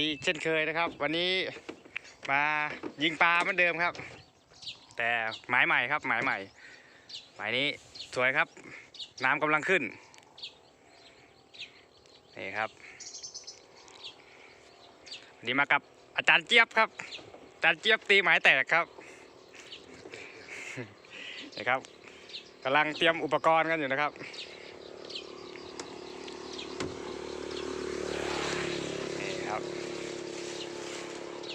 ดีเช่นเคยนะครับ วันนี้มายิงปลาเหมือนเดิมครับ แต่หมายใหม่ครับหมายใหม่ หมายนี้สวยครับ น้ำกำลังขึ้นนี่ครับวันนี้มากับอาจารย์เจี๊ยบครับอาจารย์เจี๊ยบตีหมายแตกครับนี่ครับกำลังเตรียมอุปกรณ์กันอยู่นะครับ นี่ครับ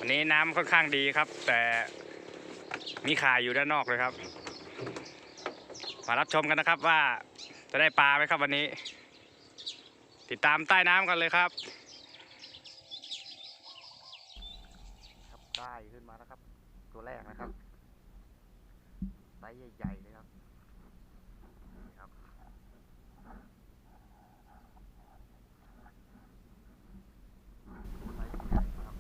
วันนี้น้ำค่อนข้างดีครับ แต่มีข่ายอยู่ด้านนอกเลยครับ มารับชมกันนะครับว่าจะได้ปลาไหมครับวันนี้ ติดตามใต้น้ำกันเลยครับ ครับได้ขึ้นมาแล้วครับ ตัวแรกนะครับไซส์ใหญ่ๆเลยครับนี่ครับ ไซส์ใหญ่ครับ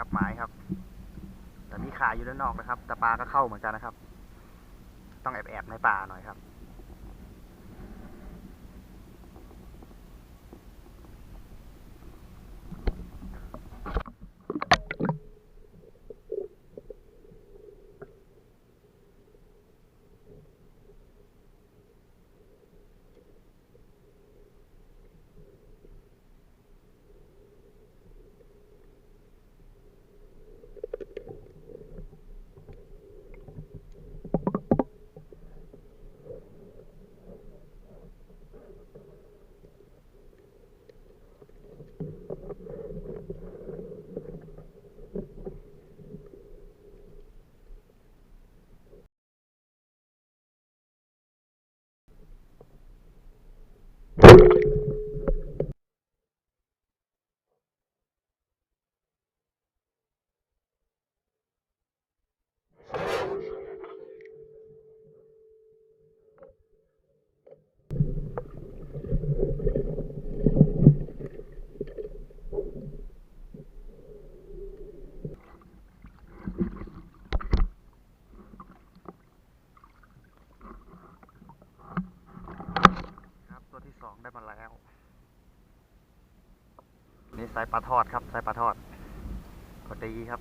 ครับหมายครับ แต่มีขา อยู่ด้านนอกนะครับ แต่ปลาก็เข้าเหมือนกันนะครับ ต้องแอบแอบๆในป่าหน่อยครับ ปลาทอดครับสายปลาทอดกดดีครับ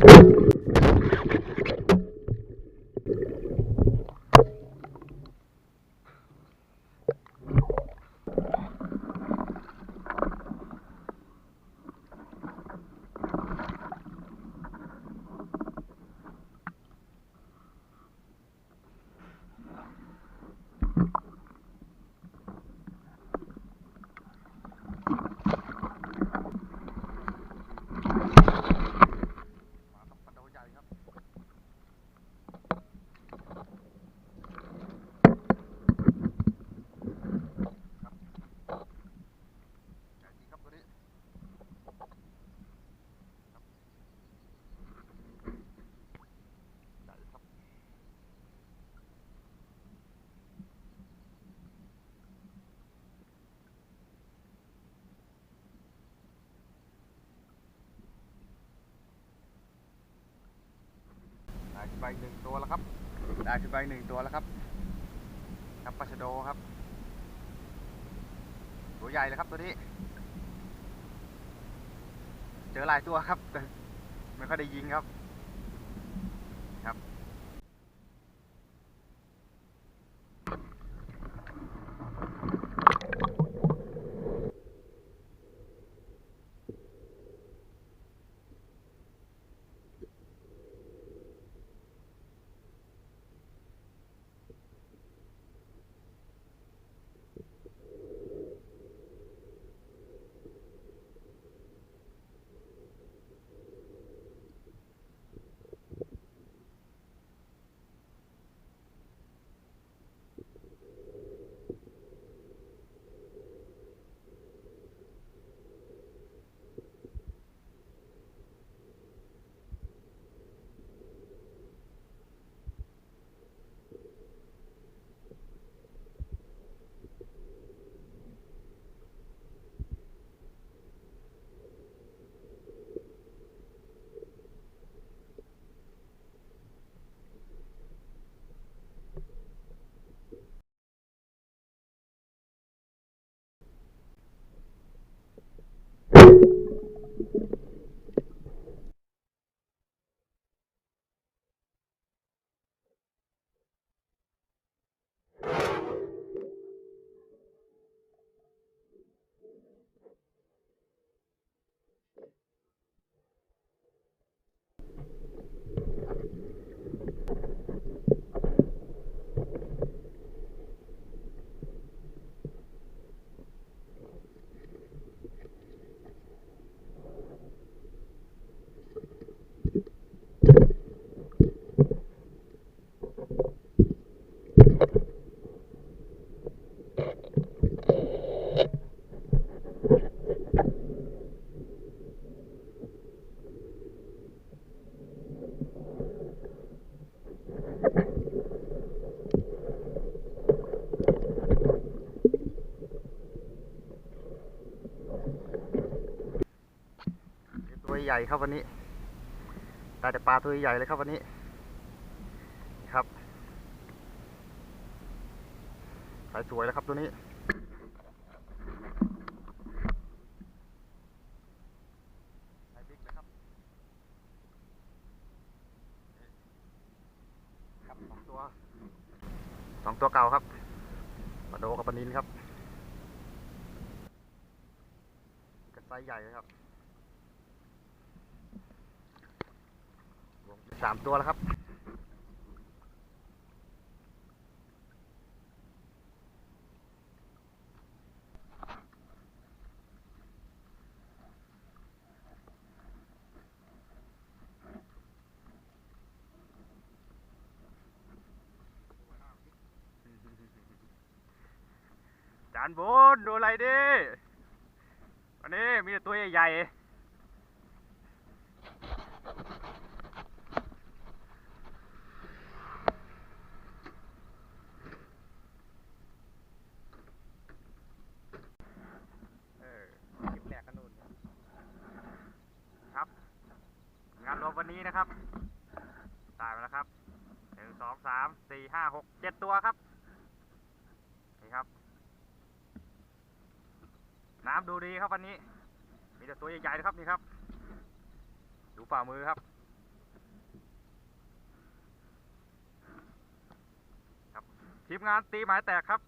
Thank you. ได้ขึ้นไปหนึ่งตัวแล้วครับ ได้ขึ้นไปอีกหนึ่งตัวแล้วครับ ครับปลาชะโดครับ ตัวใหญ่เลยครับตัวนี้ เจอหลายตัวครับ แต่ไม่ค่อยได้ยิงครับ you. ใหญ่ครับวันนี้ได้แต่ปลาตัวใหญ่เลยครับวันนี้ครับสายสวยแล้วครับตัวนี้สายบิ๊กเลยครับครับสองตัวสองตัวเก่าครับปลาโดกับปลานินครับกระไซใหญ่เลยครับ รวม สามตัวแล้วครับ จานบนดูอะไรดิ วันนี้มีแต่ตัวใหญ่ๆ นี้นะครับตายไปแล้วครับหนึ่งสองสามสี่ห้าหกเจ็ดตัวครับนี่ครับ น้ำดูดีครับวันนี้ มีแต่ตัวใหญ่ๆนะครับนี่ครับ ดูฝ่ามือครับ ครับทีมงานตีหมายแตกครับ